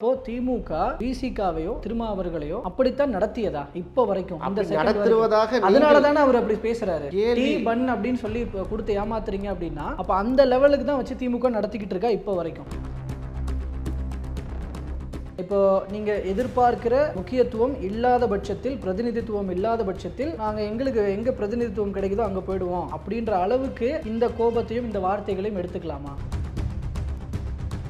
இப்போ திமுக விசிகாவையோ திருமாவர்களையோ அப்படித்தான் நடத்தியதா? இப்போ வரைக்கும் அந்த. நடத்துவதாக அதனால தானே அவர் அப்படி பேசுறாரு. டீ பன் அப்படின்னு சொல்லி கொடுத்து ஏமாத்துறீங்க அப்படின்னா அப்ப அந்த லெவலுக்கு தான் வச்சு திமுக நடத்திக்கிட்டு இருக்கா இப்போ வரைக்கும்? இப்போ நீங்க எதிர்பார்க்கிற முக்கியத்துவம் இல்லாத பட்சத்தில் பிரதிநிதித்துவம் இல்லாத பட்சத்தில் நாங்க எங்களுக்கு எங்க பிரதிநிதித்துவம் கிடைக்குதோ அங்க போயிடுவோம் அப்படின்ற அளவுக்கு இந்த கோபத்தையும் இந்த வார்த்தைகளையும் எடுத்துக்கலாமா?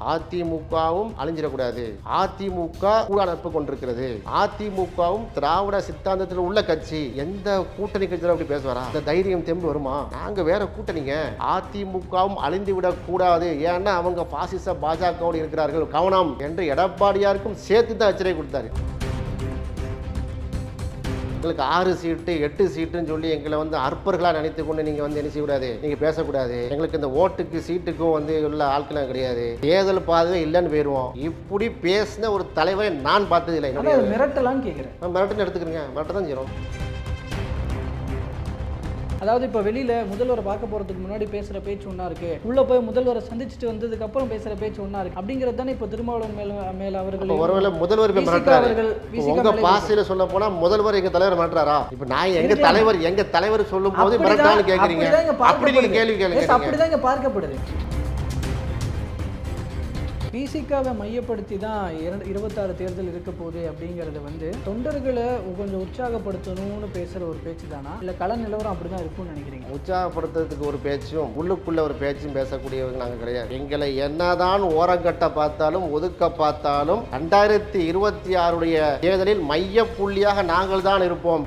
அதிமுகவும் அழிஞ்சிடக்கூடாது. அதிமுக கூட நட்பு கொண்டிருக்கிறது. அதிமுகவும் திராவிட சித்தாந்தத்தில் உள்ள கட்சி. எந்த கூட்டணி கட்சியில் அப்படி பேசுவாரா? அந்த தைரியம் தெம்பு வருமா? நாங்க வேற கூட்டணிங்க. அதிமுகவும் அழிந்து விடக்கூடாது ஏன்னா அவங்க பாசிச பாஜகவோடு இருக்கிறார்கள். கவனம். என்று எடப்பாடியாருக்கும் சேர்த்து தான் எச்சரிக்கை கொடுத்தாரு. எங்களுக்கு ஆறு சீட்டு எட்டு சீட்டுன்னு சொல்லி எங்களை வந்து அற்பர்களாக நினைத்து கொண்டு நீங்கள் வந்து என்ன செய்யக்கூடாது? நீங்கள் பேசக்கூடாது. எங்களுக்கு இந்த ஓட்டுக்கு சீட்டுக்கும் வந்து உள்ள ஆட்களும் கிடையாது. தேர்தல் பாதவே இல்லைன்னு போயிடுவோம் இப்படி பேசின ஒரு தலைவரை நான் பார்த்ததில்லை மிரட்டலான்னு கேட்குறேன் மிரட்டுன்னு எடுத்துக்கிறேங்க. மிரட்ட தான் செய்யணும் அதாவது இப்போ வெளியில முதல்வரை பார்க்க போறதுக்கு முன்னாடி பேசுற பேச்சு ஒன்றா இருக்கு. உள்ள போய் முதல்வரை சந்திச்சுட்டு வந்ததுக்கு அப்புறம் பேசுற பேச்சு ஒன்றா இருக்கு. அப்படிங்கிறது தானே இப்போ திருமாவளவன் மேல மேல அவர்கள் ஒருவேளை முதல்வர் அவர்கள் உங்க பாசையில சொல்ல போனா முதல்வர் எங்க தலைவர் மிரட்டுறாரா இப்போ நான் எங்க இருக்கலாம். தலைவர் எங்க தலைவர் சொல்லும் போது மிரட்டான்னு கேட்குறீங்க அப்படி நீங்க பார்க்கப்படுது. கேள்வி கேளுங்க. அப்படிதான் இங்க பார்க்கப்படுது. பிசிகாவை மையப்படுத்தி தான் இரண்டு இருபத்தாறு தேர்தல் இருக்க போகுது அப்படிங்கிறது வந்து தொண்டர்களை கொஞ்சம் உற்சாகப்படுத்தணும்னு பேசுகிற ஒரு பேச்சு தானா? இல்லை கள நிலவரம் அப்படிதான் இருக்கும்னு நினைக்கிறீங்க? உற்சாகப்படுத்துறதுக்கு ஒரு பேச்சும் உள்ளுக்குள்ள ஒரு பேச்சும் பேசக்கூடியவங்க நாங்கள் கிடையாது. எங்களை என்னதான் ஓரங்கட்ட பார்த்தாலும் ஒதுக்க பார்த்தாலும் ரெண்டாயிரத்தி இருபத்தி ஆறுடைய தேர்தலில் மைய புள்ளியாக நாங்கள் தான் இருப்போம்.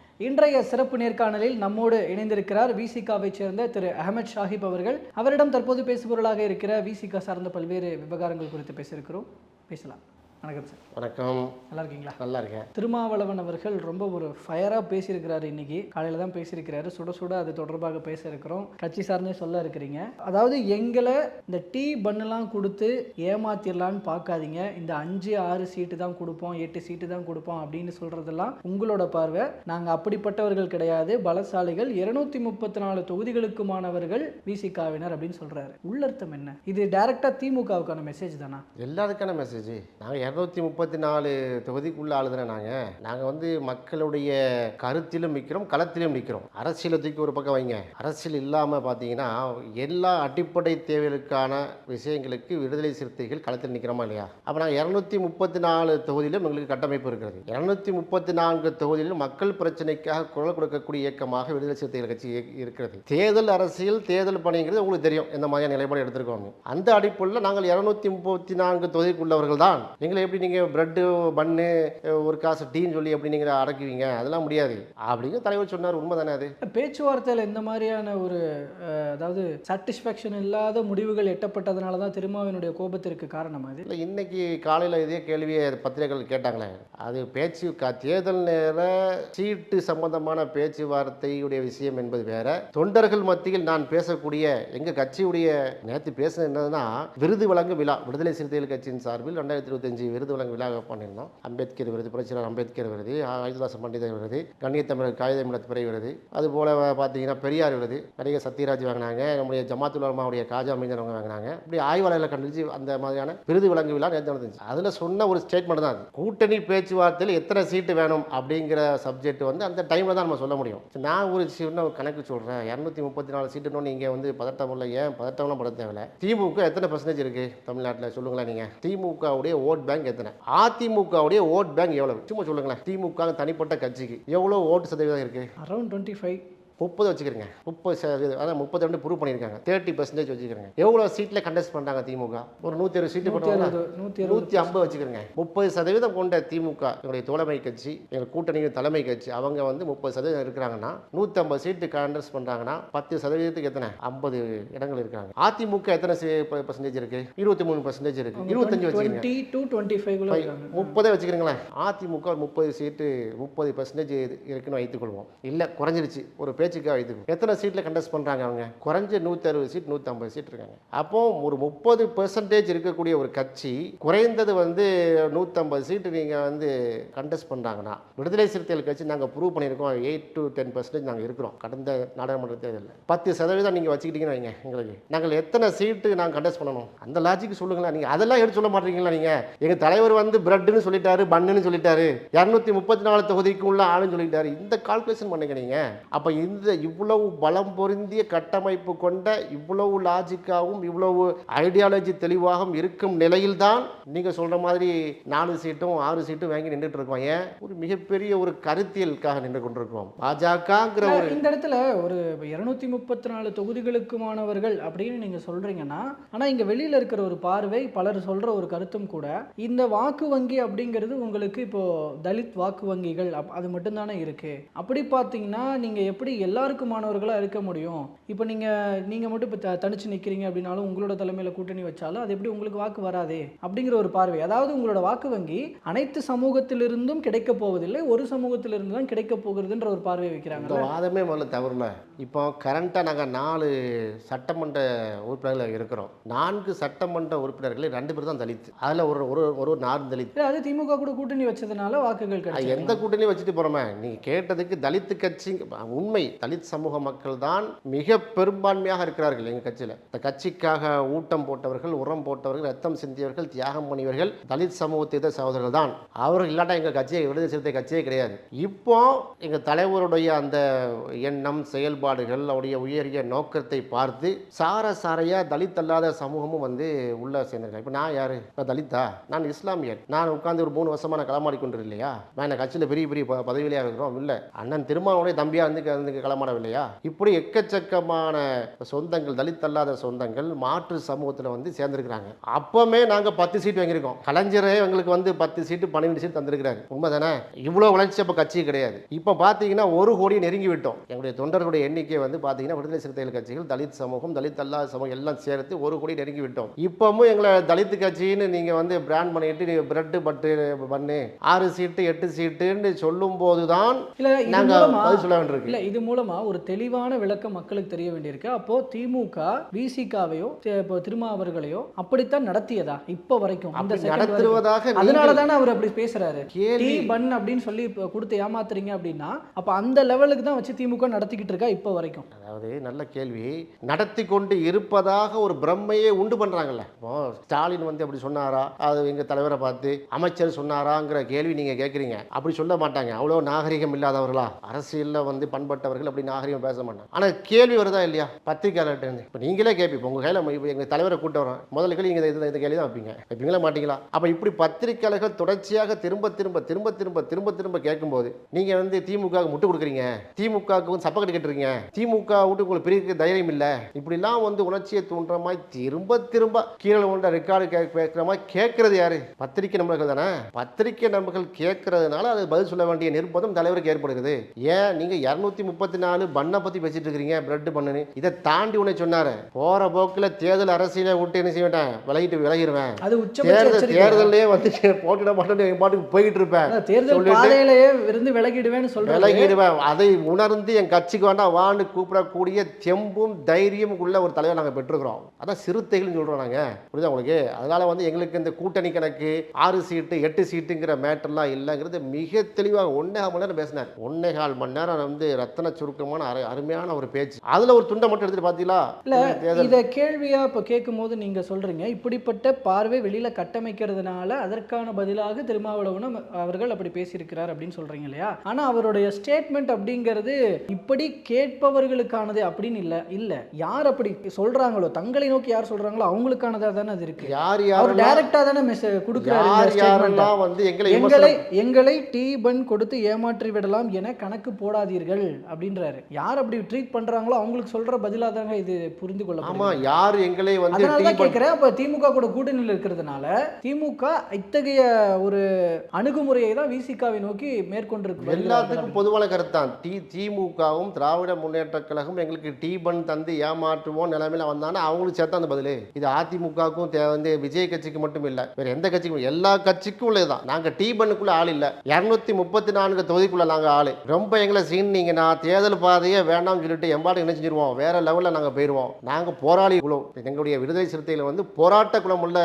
இன்றைய சிறப்பு நேர்காணலில் நம்மோடு இணைந்திருக்கிறார் விசிகாவை சேர்ந்த திரு அகமது ஷாஹிப் அவர்கள். அவரிடம் தற்போது பேசுபொருளாக இருக்கிற விசிகா சார்ந்த பல்வேறு விவகாரங்கள் குறித்து பேசியிருக்கிறோம். பேசலாம். வணக்கம் சார். வணக்கம். நல்லா இருக்கீங்களா? நல்லா இருக்கேன். திருமாவளவன் அவர்கள் ரொம்ப ஒரு ஃபயராக பேசியிருக்கிறாரு இன்னைக்கு. காலையில் தான் பேசியிருக்கிறாரு. சுட சுட அது தொடர்பாக பேச இருக்கிறோம். கட்சி சார்ந்தே சொல்ல இருக்கிறீங்க. அதாவது எங்களை இந்த டீ பண்ணெல்லாம் கொடுத்து ஏமாத்திரலான்னு பார்க்காதீங்க. இந்த அஞ்சு ஆறு சீட்டு தான் கொடுப்போம். எட்டு சீட்டு தான் கொடுப்போம் அப்படின்னு சொல்றதெல்லாம் உங்களோட பார்வை. நாங்கள் அப்படிப்பட்டவர்கள் கிடையாது. பலசாலிகள். இருநூத்தி முப்பத்தி நாலு தொகுதிகளுக்குமானவர்கள் விசிகாவினர் அப்படின்னு சொல்றாரு. உள்ளர்த்தம் என்ன? இது டைரக்டா திமுகவுக்கான மெசேஜ் தானா? எல்லாருக்கான மெசேஜ் நாங்கள் இரநூத்தி முப்பத்தி நாலு தொகுதிக்குள்ள ஆளுதுன நாங்கள் நாங்கள் வந்து மக்களுடைய கருத்திலும் நிற்கிறோம் களத்திலும் நிற்கிறோம் அரசியலை தூக்கி ஒரு பக்கம் வைங்க. அரசியல் இல்லாமல் பார்த்தீங்கன்னா எல்லா அடிப்படை தேவைகளுக்கான விஷயங்களுக்கு விடுதலை சிறுத்தைகள் களத்தில் நிற்கிறோமா இல்லையா? அப்போ நாங்கள் இரநூத்தி முப்பத்தி நாலு தொகுதியிலும் எங்களுக்கு கட்டமைப்பு இருக்கிறது. இரநூத்தி முப்பத்தி நான்கு தொகுதியிலும் மக்கள் பிரச்சனைக்காக குரல் கொடுக்கக்கூடிய இயக்கமாக விடுதலை சிறுத்தைகள் கட்சி இருக்கிறது. தேர்தல் அரசியல் தேர்தல் பணிங்கிறது உங்களுக்கு தெரியும். எந்த மாதிரியான நிலைப்பாடு எடுத்திருக்கோம் அந்த அடிப்படையில் நாங்கள் இரநூத்தி முப்பத்தி நான்கு தொகுதிக்குள்ளவர்கள் தான். எங்களை எப்படி நீங்கள் ப்ரெட்டு பன்னு ஒரு காசு டீன்னு சொல்லி எப்படி நீங்கள் அடக்குவீங்க? அதெல்லாம் முடியாது. அப்படின்னு தலைவர் சொன்னார். உண்மை தானே அது? பேச்சுவார்த்தையில் இந்த மாதிரியான ஒரு அதாவது சாட்டிஸ்ஃபேக்ஷன் இல்லாத முடிவுகள் எட்டப்பட்டதுனால தான் திருமாவினுடைய கோபத்திற்கு காரணம் அது இல்லை இன்னைக்கு காலையில் இதே கேள்வியை பத்திரிகைகள் கேட்டாங்களே. அது பேச்சு தேர்தல் நேர சீட்டு சம்பந்தமான பேச்சுவார்த்தையுடைய விஷயம் என்பது வேற. தொண்டர்கள் மத்தியில் நான் பேசக்கூடிய எங்கள் கட்சியுடைய நேற்று பேசுனது என்னதுன்னா விருது வழங்கும் விழா விடுதலை சிறுத்தைகள் கட்சியின் சார்பில் ரெண்டாயிரத்தி இருபத்தஞ்சு விருது வழங்கும் விழாவை பண்ணியிருந்தோம். அம்பேத்கர் விருது புரட்சியாளர் அம்பேத்கர் விருது ஆயுததாச பண்டிதர் விருது கண்ணியத்தமிழர் காகித மிளத் பிறை விருது. அதுபோல் பார்த்தீங்கன்னா பெரியார் விருது. நடிகர் சத்யராஜ் வாங்கினாங்க. நம்முடைய ஜமாத்துல் உலமாவுடைய காஜா மீஞ்சன் அவங்க வாங்கினாங்க. இப்படி ஆய்வாளர்களை கண்டுபிடிச்சு அந்த மாதிரியான விருது வழங்கு விழா நேற்று நடந்துச்சு. அதில் சொன்ன ஒரு ஸ்டேட்மெண்ட் தான் அது. கூட்டணி பேச்சுவார்த்தையில் எத்தனை சீட்டு வேணும் அப்படிங்கிற சப்ஜெக்ட் வந்து அந்த டைமில் தான் நம்ம சொல்ல முடியும். நான் ஒரு சின்ன கணக்கு சொல்கிறேன் இரநூத்தி முப்பத்தி நாலு சீட்டுன்னு நீங்கள் வந்து பதட்டம் இல்லை. ஏன் பதட்டம்லாம் பட தேவையில்ல? திமுக எத்தனை பர்சன்டேஜ் இருக்குது தமிழ்நாட்டில்? சொல்லுங்களேன் நீங்கள் திமுகவுடைய ஓட் பேங்க் எத்தனை? அதிமுகவுடைய ஓட் பேங்க் எவ்வளவு? சும்மா சொல்லுங்களேன். திமுக தனிப்பட்ட கட்சிக்கு எவ்வளோ ஓட்டு சதவீதம் இருக்கு? Around twenty five. முப்பது வச்சுக்கிறேங்க. முப்பது சதவீதம் அதான் முப்பது ரெண்டு ப்ரூவ் பண்ணியிருக்காங்க. தேர்ட்டி பர்சன்டேஜ் வச்சுக்கிறேங்க. எவ்வளோ சீட்டில் கண்டெஸ்ட் பண்ணுறாங்க திமுக? ஒரு நூற்றி அறுபது சீட்டு அறுபது நூற்றி ஐம்பது வச்சுக்கிறேங்க. முப்பது சதவீதம் கொண்ட திமுக எங்களுடைய தோழமை கட்சி எங்கள் கூட்டணியின் தலைமை கட்சி அவங்க வந்து முப்பது சதவீதம் இருக்கிறாங்கன்னா நூற்றம்பது சீட்டு கான்டெஸ்ட் பண்ணுறாங்கன்னா பத்து சதவீதத்துக்கு எத்தனை? ஐம்பது இடங்கள் இருக்காங்க. அதிமுக எத்தனை பர்சன்டேஜ் இருக்கு? இருபத்தி மூணு பர்சன்டேஜ் இருக்கு. இருபத்தஞ்சு வச்சுக்கிறீங்க. முப்பதே வச்சுக்கிறீங்களேன். அதிமுக முப்பது சீட்டு முப்பது பர்சன்டேஜ் இருக்குன்னு வைத்துக்கொள்வோம். இல்லை குறைஞ்சிருச்சு. ஒரு பேச்சுக்காக வைத்துக்கொள்வோம் எத்தனை சீட்டில் கண்டெஸ்ட் பண்ணுறாங்க அவங்க? குறைஞ்ச நூற்றி அறுபது சீட் நூற்றம்பது சீட் இருக்காங்க. அப்போ ஒரு முப்பது பெர்சன்டேஜ் இருக்கக்கூடிய ஒரு கட்சி குறைந்தது வந்து நூற்றம்பது சீட்டு நீங்கள் வந்து கண்டெஸ்ட் பண்ணுறாங்கன்னா விடுதலை சிறுத்தைகள் கட்சி நாங்கள் ப்ரூவ் பண்ணியிருக்கோம். எயிட் டு டென் பர்சன்டேஜ் நாங்கள் இருக்கிறோம். கடந்த நாடாளுமன்ற தேர்தலில் பத்து சதவீதம் நீங்கள் வச்சுக்கிட்டீங்கன்னு வைங்க எங்களுக்கு. நாங்கள் எத்தனை சீட்டு நாங்கள் கண்டெஸ்ட் பண்ணணும்? அந்த லாஜிக் சொல்லுங்களேன். நீங்கள் அதெல்லாம் எடுத்து சொல்ல மாட்டீங்களா நீங்கள் எங்கள் தலைவர் வந்து பிரெட்னு சொல்லிட்டாரு பண்ணுன்னு சொல்லிட்டாரு. இரநூத்தி முப்பத்தி நாலு தொகுதிக்கு உள்ள ஆளுன்னு சொல்லிட்டாரு. இந்த கால்குலேஷன் பண்ணுங்க நீங்கள் அப்போ இந்த இவ்வளவு பலம் பொருந்திய கட்டமைப்பு கொண்ட இவ்வளவு லாஜிக்காகவும் இவ்வளவு ஐடியாலஜி தெளிவாகவும் இருக்கும் நிலையில்தான் நீங்கள் சொல்கிற மாதிரி நாலு சீட்டும் ஆறு சீட்டும் வாங்கி நின்றுட்டு இருக்கோம். ஏன்? ஒரு மிகப்பெரிய ஒரு கருத்தியலுக்காக நின்று கொண்டிருக்கிறோம். பாஜகங்கிற ஒரு இந்த இடத்துல ஒரு இருநூத்தி முப்பத்தி நாலு தொகுதிகளுக்குமானவர்கள் அப்படின்னு நீங்க சொல்றீங்கன்னா ஆனா இங்க வெளியில இருக்கிற ஒரு பார்வை பலர் சொல்ற ஒரு கருத்தும் கூட இந்த வாக்கு வங்கி அப்படிங்கிறது உங்களுக்கு இப்போ தலித் வாக்கு வங்கிகள் அது மட்டும்தானே இருக்கு. அப்படி பார்த்தீங்கன்னா நீங்க எப்படி எல்லாருக்குமானவர்களா இருக்க முடியும். இப்போ நீங்க நீங்க மட்டும் இப்போ தனிச்சு நிக்கிறீங்க அப்படின்னாலும் உங்களோட தலைமையில கூட்டணி வச்சாலும் அது எப்படி உங்களுக்கு வாக்கு வராதே அப்படிங்கிற ஒரு பார்வை. அதாவது உங்களோட வாக்கு வங்கி அனைத்து சமூகத்திலிருந்தும் கிடைக்க போவதில்லை ஒரு சமூகத்திலிருந்து தான் கிடைக்க போகிறதுன்ற ஒரு பார்வை வைக்கிறாங்க இந்த வாதமே முதல்ல தவறுல இப்போ கரண்ட்டாக நாங்கள் நாலு சட்டமன்ற உறுப்பினர்கள் இருக்கிறோம். நான்கு சட்டமன்ற உறுப்பினர்களில் ரெண்டு பேர் தான் தலித். அதில் ஒரு ஒரு ஒரு நாலு தலித். அது திமுக கூட கூட்டணி வச்சதுனால வாக்குகள் எந்த கூட்டணியும் வச்சுட்டு போகிறோமே நீங்கள் கேட்டதுக்கு தலித்து கட்சி உண்மை. தலித் சமூக மக்கள் தான் மிக பெரும்பான்மையாக இருக்கிறார்கள் எங்கள் கட்சியில். இந்த கட்சிக்காக ஊட்டம் போட்டவர்கள் உரம் போட்டவர்கள் ரத்தம் சிந்தியவர்கள் தியாகம் பண்ணியவர்கள் தலித் சமூகத்தை சகோதரர்கள் தான் அவர்கள் இல்லாட்டா எங்கள் கட்சியை விடுதலை சிறுத்தை கட்சியே கிடையாது. இப்போ எங்கள் தலைவருடைய அந்த எண்ணம் செயல்பாடுகள் அவருடைய உயரிய நோக்கத்தை பார்த்து சார சாரையாக தலித் அல்லாத சமூகமும் வந்து உள்ள சேர்ந்திருக்காங்க. இப்போ நான் யாரு? நான் தலித்தா? நான் இஸ்லாமியர் நான் உட்காந்து ஒரு மூணு வருஷமா நான் களமாடி கொண்டு இல்லையா? நான் என்ன கட்சியில் பெரிய பெரிய ப- பதவியிலே இருக்கிறோம்? இல்லை. அண்ணன் திருமாவளவனுடைய தம்பியாக வந்து களமாடவில்லையா? இப்படி எக்கச்சக்கமான சொந்தங்கள் தலித் அல்லாத சொந்தங்கள் மாற்று சமூகத்தில் வந்து சேர்ந்திருக்கிறாங்க. அப்பமே நாங்கள் பத்து சீட் வாங்கியிருக்கோம். கலைஞரே எங்களுக்கு வந்து பத்து சீட்டு பன்னெண்டு சீட் தந்திருக்கிறாரு. உண்மைதானே? இவ்வளோ வளர்ச்சி அப்போ கட்சி கிடையாது. இப்போ பார்த்தீங்கன்னா ஒரு கோடியை நெருங்கி விட்டோம். எங்களுடைய தொண்டர்களுடைய எண்ணிக்கை வந்து பார்த்தீங்கன்னா விடுதலை சிறுத்தைகள் கட்சிகள் தலித் சமூகம் தலித் அல்லாத சமூகம் எல்லாம் சேர்த்து ஒரு கோடி நெருங்கி விட்டோம். இப்பவும் எங்களை தலித் கட்சின்னு நீங்கள் வந்து பிராண்ட் பண்ணிட்டு நீ பிரெட்டு பட்டு பண்ணு. ஆறு சீட்டு எட்டு சீட்டுன்னு சொல்லும் போது தான் நாங்கள் பதில் சொல்ல வேண்டியிருக்கு. இல்ல இது மூலமா ஒரு தெளிவான விளக்கம் மக்களுக்கு தெரிய வேண்டியிருக்கு. அப்போ திமுக விசிகாவையோ இப்போ திருமாவர்களையோ அப்படித்தான் நடத்தியதா இப்போ வரைக்கும்? வரைக்கும். நடத்துவதாக அதனால நீங்கள் தானே அவர் அப்படி பேசுறாரு. டீ பன் அப்படின்னு சொல்லி இப்போ கொடுத்து ஏமாத்துறீங்க அப்படின்னா அப்ப அந்த லெவலுக்கு தான் வச்சு திமுக நடத்திக்கிட்டு இருக்கா இப்போ வரைக்கும்? அதாவது நல்ல கேள்வி. நடத்தி கொண்டு இருப்பதாக ஒரு பிரம்மையே உண்டு பண்றாங்கல்ல. இப்போ ஸ்டாலின் வந்து அப்படி சொன்னாரா? அது எங்க தலைவரை பார்த்து அமைச்சர் சொன்னாராங்கிற கேள்வி நீங்க கேட்குறீங்க அப்படி சொல்ல மாட்டாங்க. அவ்வளோ நாகரிகம் இல்லாதவர்களா? அரசியலில் வந்து பண்பட்டவர்கள் தலைவர்கள் அப்படி நாகரிகம் பேச மாட்டாங்க. ஆனால் கேள்வி வருதா இல்லையா? பத்திரிகையாளர்கிட்ட இப்போ நீங்களே கேட்பீங்க உங்கள் கையில் இப்போ எங்க தலைவரை கூட்ட வரோம் முதல்ல கேள்வி இந்த இந்த கேள்வி தான் வைப்பீங்க? வைப்பீங்களா மாட்டீங்களா? அப்போ இப்படி பத்திரிகையாளர்கள் தொடர்ச்சியாக திரும்ப திரும்ப திரும்ப திரும்ப திரும்ப திரும்ப கேட்கும்போது நீங்கள் வந்து திமுக முட்டு கொடுக்குறீங்க? திமுகவுக்கு வந்து சப்பக்கட்டு கட்டுறீங்க? திமுக விட்டு உங்களுக்கு பிரிக்க தைரியம் இல்லை? இப்படிலாம் வந்து உணர்ச்சியை தூண்டுற மாதிரி திரும்ப திரும்ப கீழே உண்ட ரெக்கார்டு கேட்குற மாதிரி கேட்கறது யாரு? பத்திரிக்கை நண்பர்கள் தானே? பத்திரிக்கை நண்பர்கள் கேட்கறதுனால அது பதில் சொல்ல வேண்டிய நிர்பந்தம் தலைவருக்கு ஏற்படுகிறது. ஏன்? நீங்கள் இரநூத்தி முப்பத்தி நாலு பண்ணை பத்தி பேசிட்டு இருக்கிறீங்க பிரெட் பண்ணுன்னு. இதை தாண்டி உன்னை சொன்னாரு. போற போக்குல தேர்தல் அரசியலை விட்டு என்ன செய்ய வேண்டாம் விலகிட்டு விலகிடுவேன் அது தேர்தல் தேர்தல்லே வந்து போட்டிட மாட்டேன்னு என் பாட்டுக்கு போய்கிட்டு இருப்பேன். தேர்தல் பாதையிலேயே இருந்து விலகிடுவேன்னு சொல்றாரு. விலகிடுவேன். அதை உணர்ந்து என் கட்சிக்கு வேண்டாம் வான்னு கூப்பிடக்கூடிய தெம்பும் தைரியம் உள்ள ஒரு தலைவர் நாங்கள் பெற்றிருக்கிறோம். அதான் சிறுத்தைகள்னு சொல்கிறோம் நாங்கள் புரியுதா உங்களுக்கு? அதனால வந்து எங்களுக்கு இந்த கூட்டணி கணக்கு ஆறு சீட்டு எட்டு சீட்டுங்கிற மேட்டர்லாம் இல்லைங்கிறது மிக தெளிவாக ஒன்னே மணி நேரம் பேசினார். ஒன்னே கால் மணி நேரம் வந்து ரத்தன சுருக்கமான அரு அருமையான ஒரு பேச்சு. அதில் ஒரு துண்டை மட்டும் எடுத்துட்டு பார்த்தீங்களா இல்ல இத கேள்வியா இப்ப கேட்கும்போது நீங்க சொல்றீங்க. இப்படிப்பட்ட பார்வை வெளியில கட்டமைக்கிறதுனால அதற்கான பதிலாக திருமாவளவனும் அவர்கள் அப்படி பேசியிருக்கிறார் அப்படின்னு சொல்றீங்க இல்லையா? ஆனா அவருடைய ஸ்டேட்மெண்ட் அப்படிங்கிறது இப்படி கேட்பவர்களுக்கானது அப்படின்னு இல்ல இல்ல. யார் அப்படி சொல்றாங்களோ தங்களை நோக்கி யார் சொல்றாங்களோ அவங்களுக்கானதா தானே அது இருக்கு. யார் அவர் யாரெல்லாம் டைரக்டா தானே மெசேஜ் கொடுக்குறாரு யார் வந்து எங்களை எங்களை எங்களை டீ பன் கொடுத்து ஏமாற்றி விடலாம் என கணக்கு போடாதீர்கள் அப்படின்னு அப்படின்றாரு. யார் அப்படி ட்ரீட் பண்றாங்களோ அவங்களுக்கு சொல்ற பதிலாக தாங்க இது புரிந்து கொள்ள ஆமா யார் எங்களை வந்து அதனால கேட்குறேன் அப்போ திமுக கூட கூட்டணியில் இருக்கிறதுனால திமுக இத்தகைய ஒரு அணுகுமுறையை தான் விசிகாவை நோக்கி மேற்கொண்டிருக்கு. எல்லாத்துக்கும் பொதுவான கருத்து தான் டி திமுகவும் திராவிட முன்னேற்ற கழகம் எங்களுக்கு டீ பன் தந்து ஏமாற்றுவோம் நிலைமையில வந்தாங்கன்னா அவங்களுக்கு சேர்த்து அந்த பதில். இது அதிமுகவுக்கும் தே- வந்து விஜய் கட்சிக்கு மட்டும் இல்லை. வேற எந்த கட்சிக்கும் எல்லா கட்சிக்கும் உள்ளதுதான். நாங்க டீ பண்ணுக்குள்ள ஆள் இல்லை. இரநூத்தி முப்பத்தி நான்கு தொகுதிக்குள்ள நாங்க ஆளு. ரொம்ப எங்களை சீனிங்கன்னா தேர்தல் பாதையே வேண்டாம்னு சொல்லிட்டு எம்பாடு என்ன செஞ்சிருவோம்? வேற லெவலில் நாங்கள் போயிடுவோம் நாங்கள் போராளி குலம். எங்களுடைய விடுதலை சிறுத்தையில் வந்து போராட்ட குலம் உள்ள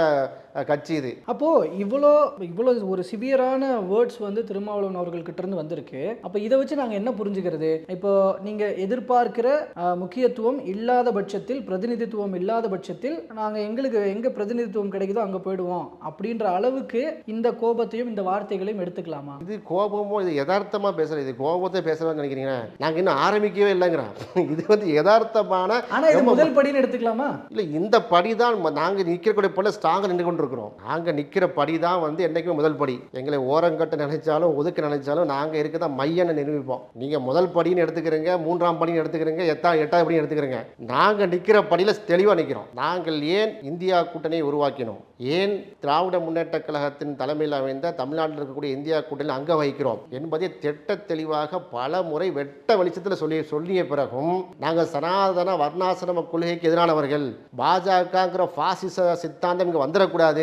கட்சி இது. அப்போ இவ்வளோ இவ்வளோ ஒரு சிவியரான வேர்ட்ஸ் வந்து திருமாவளவன் அவர்கள்கிட்ட இருந்து வந்திருக்கு. அப்போ இதை வச்சு நாங்கள் என்ன புரிஞ்சுக்கிறது? இப்போ நீங்கள் எதிர்பார்க்கிற முக்கியத்துவம் இல்லாத பட்சத்தில் பிரதிநிதித்துவம் இல்லாத பட்சத்தில் நாங்கள் எங்களுக்கு எங்கே பிரதிநிதித்துவம் கிடைக்குதோ அங்கே போயிடுவோம் அப்படின்ற அளவுக்கு இந்த கோபத்தையும் இந்த வார்த்தைகளையும் எடுத்துக்கலாமா? இது கோபமோ இது யதார்த்தமா பேசுறது இது கோபத்தை பேசுறதுன்னு நினைக்கிறீங்க. நாங்க இன்னும் ஆரம்பிக்கவே இல்லைங்கிறோம் இது வந்து யதார்த்தமான ஆனால் இது முதல் படின்னு எடுத்துக்கலாமா? இல்லை இந்த படி தான் நாங்கள் நிற்கக்கூடிய பல ஸ்ட்ராங்காக நின்று கொண்டு இருக்கிறோம் நாங்கள் நிற்கிற படி தான் வந்து என்றைக்குமே முதல் படி. எங்களை ஓரங்கட்ட நினைச்சாலும் ஒதுக்க நினைச்சாலும் நாங்கள் இருக்க தான் மையன்னு நிரூபிப்போம். நீங்கள் முதல் படின்னு எடுத்துக்கிறீங்க மூன்றாம் படின்னு எடுத்துக்கிறீங்க எத்தா எட்டாவது படின்னு எடுத்துக்கிறீங்க. நாங்கள் நிற்கிற படியில் தெளிவாக நிற்கிறோம் நாங்கள் ஏன் இந்தியா கூட்டணியை உருவாக்கினோம்? ஏன் திராவிட முன்னேற்ற கழகத்தின் தலைமையில் அமைந்த தமிழ்நாட்டில் இருக்கக்கூடிய இந்தியா கூட்டணியில் அங்க வகிக்கிறோம் என்பதை திட்ட தெளிவாக பல முறை வெட்ட வெளிச்சத்தில் சொல்லி சொல்லிய பிறகும் நாங்கள் சனாதன வர்ணாசிரம கொள்கைக்கு எதிரானவர்கள் பாஜகங்கிற பாசிச சித்தாந்தம் இங்கே வந்துடக்கூடாது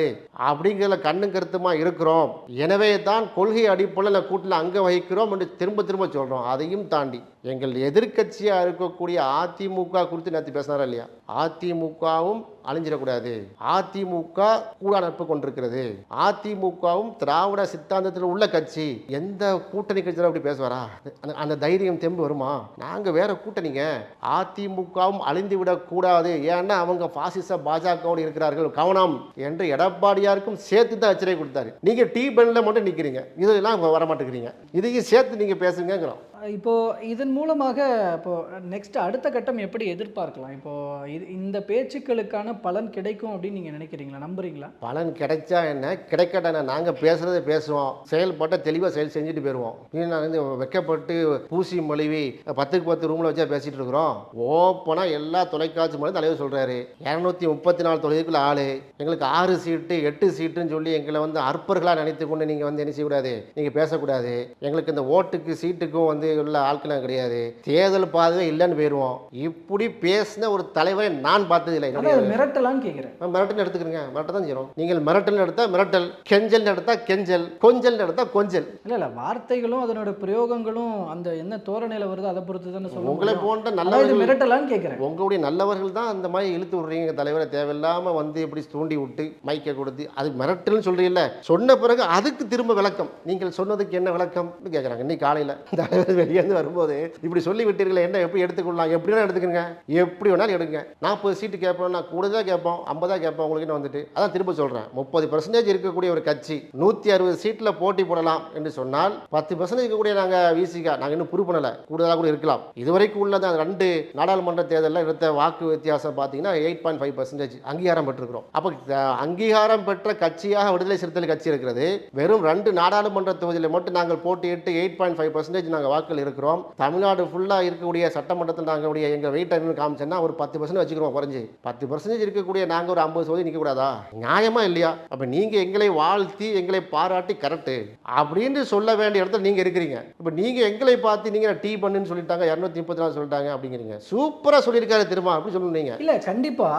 அப்படிங்கிறதுல கண்ணும் கருத்துமா இருக்கிறோம். எனவே தான் கொள்கை அடிப்படையில் கூட்டில் அங்கே வகிக்கிறோம் என்று திரும்ப திரும்ப சொல்கிறோம் அதையும் தாண்டி. எங்கள் எதிர்க்கட்சியாக இருக்கக்கூடிய அதிமுக குறித்து நேற்று பேசினாரா இல்லையா? அதிமுகவும் அழிஞ்சிடக்கூடாது. அதிமுக கூட நட்பு கொண்டிருக்கிறது. அதிமுகவும் திராவிட சித்தாந்தத்தில் உள்ள கட்சி. எந்த கூட்டணி கட்சியில் அப்படி பேசுவாரா? அந்த- அந்த தைரியம் தெம்பு வருமா? நாங்கள் வேற கூட்டணிங்க. அதிமுகவும் அழிந்து விடக்கூடாது ஏன்னா அவங்க பாசிச பாஜகவோடு இருக்கிறார்கள். கவனம். என்று எடப்பாடியாருக்கும் சேர்த்து தான் எச்சரிக்கை கொடுத்தாரு. நீங்கள் டீ பெண்ணில் மட்டும் நிற்கிறீங்க இதெல்லாம் வர மாட்டேங்கிறீங்க இதையும் சேர்த்து நீங்கள் பேசுங்கிறோம் இப்போ இதன் மூலமாக இப்போது நெக்ஸ்ட் அடுத்த கட்டம் எப்படி எதிர்பார்க்கலாம்? இப்போது இது இந்த பேச்சுக்களுக்கான பலன் கிடைக்கும் அப்படின்னு நீங்கள் நினைக்கிறீங்களா? நம்புறீங்களா? பலன் கிடைச்சா என்ன? கிடைக்கட்டா என்ன? நாங்கள் பேசுகிறத பேசுவோம். செயல்பட்ட தெளிவாக செயல் செஞ்சுட்டு போயிடுவோம் நான் வந்து வெக்கப்பட்டு பூசி மொழிவி பத்துக்கு பத்து ரூமில் வச்சா பேசிகிட்டு இருக்கிறோம். ஓப்பனாக எல்லா தொலைக்காட்சி மூலம் தலைவர் சொல்கிறாரு இரநூத்தி முப்பத்தி நாலு தொகுதிக்குள்ள ஆள். எங்களுக்கு ஆறு சீட்டு எட்டு சீட்டுன்னு சொல்லி எங்களை வந்து அற்பர்களாக நினைத்து கொண்டு நீங்கள் வந்து என்ன செய்யக்கூடாது? நீங்கள் பேசக்கூடாது. எங்களுக்கு இந்த ஓட்டுக்கு சீட்டுக்கும் வந்து உள்ள ஆட்களாம் கிடையாது. தேர்தல் பாதுவே இல்லைன்னு போயிடுவோம் இப்படி பேசின ஒரு தலைவரை நான் என்னுடைய அது மிரட்டலான்னு கேட்குறேன். நான் மிரட்டல் எடுத்துக்கிறேங்க. மிரட்ட தான் செய்யணும். நீங்கள் மிரட்டல் எடுத்தா மிரட்டல் கெஞ்சல் எடுத்தா கெஞ்சல் கொஞ்சல் எடுத்தா கொஞ்சல். இல்ல இல்ல வார்த்தைகளும் அதனோட பிரயோகங்களும் அந்த என்ன தோரணையில வருதோ அதை பொறுத்து தானே சொல்ல உங்களை. போன்ற நல்லவர்கள் மிரட்டலான்னு கேட்குறேன். உங்களுடைய நல்லவர்கள் தான் அந்த மாதிரி இழுத்து விடுறீங்க தலைவரை. தேவையில்லாம வந்து இப்படி தூண்டி விட்டு மைக்கை கொடுத்து அது மிரட்டல்னு சொல்றீங்கல்ல. சொன்ன பிறகு அதுக்கு திரும்ப விளக்கம். நீங்கள் சொன்னதுக்கு என்ன விளக்கம்? கேட்குறாங்க இன்னைக்கு காலையில். தலைவர் வெளியேந்து வரும்போது இப்படி சொல்லி விட்டீர்களே என்ன எப்படி எடுத்துக்கொள்ளலாம்? எப்படி வேணால் எடுத்துக்கங்க. எப்படி வேணாலும் எடுங்க. நாற்பது சீட்டு கேட்போம் நான் கூட தான் கேட்போம் ஐம்பதா கேட்போம் உங்களுக்கு வந்துட்டு? அதான் திரும்ப சொல்றேன். முப்பது பர்சன்டேஜ் இருக்கக்கூடிய ஒரு கட்சி நூற்றி அறுபது சீட்டில் போட்டி போடலாம் என்று சொன்னால் பத்து பர்சன்டேஜ் இருக்கக்கூடிய நாங்கள் விசிகா நாங்கள் இன்னும் ப்ரூவ் பண்ணலை. கூடுதலாக கூட இருக்கலாம். இதுவரைக்கும் உள்ளது அந்த ரெண்டு நாடாளுமன்ற தேர்தலில் எடுத்த வாக்கு வித்தியாசம் பார்த்தீங்கன்னா எயிட் பாயிண்ட் ஃபைவ் பர்சன்டேஜ் அங்கீகாரம் பெற்றிருக்கிறோம். அப்போ அங்கீகாரம் பெற்ற கட்சியாக விடுதலை சிறுத்தைகள் கட்சி இருக்கிறது. வெறும் ரெண்டு நாடாளுமன்ற தொகுதியில் மட்டும் நாங்கள் போட்டியிட்டு எயிட் பாயிண்ட் ஃபைவ் பர்சன்டேஜ் நாங்கள் வாக்கில் இருக்கிறோம். தமிழ்நாடு ஃபுல்லாக இருக்கக்கூடிய சட்டமன்றத்தில் நாங்களுடைய எங்கள் வெயிட் அப்படின்னு காமிச்சோன்னா ஒரு பத்து பர்சன்ட் வச்சுக்கிறோம் குறைஞ்சி. பத்து பர்சன்டேஜ் இருக்கக்கூடிய நாங்கள் ஒரு ஐம்பது தொகுதி நிற்கக்கூடாதா நியாயமா இல்லையா? அப்போ நீங்கள் எங்களை வாழ்த்தி எங்களை பாராட்டி கரெக்டு அப்படின்னு சொல்ல வேண்டிய இடத்துல நீங்கள் இருக்கிறீங்க. இப்போ நீங்கள் எங்களை பார்த்து நீங்கள் டீ பண்ணுன்னு சொல்லிட்டாங்க இரநூத்தி முப்பத்தி நாலு சொல்லிட்டாங்க அப்படிங்கிறீங்க. சூப்பராக சொல்லியிருக்காரு திரும்ப அப்படி சொல்லணும் இல்ல கண்டிப்பா.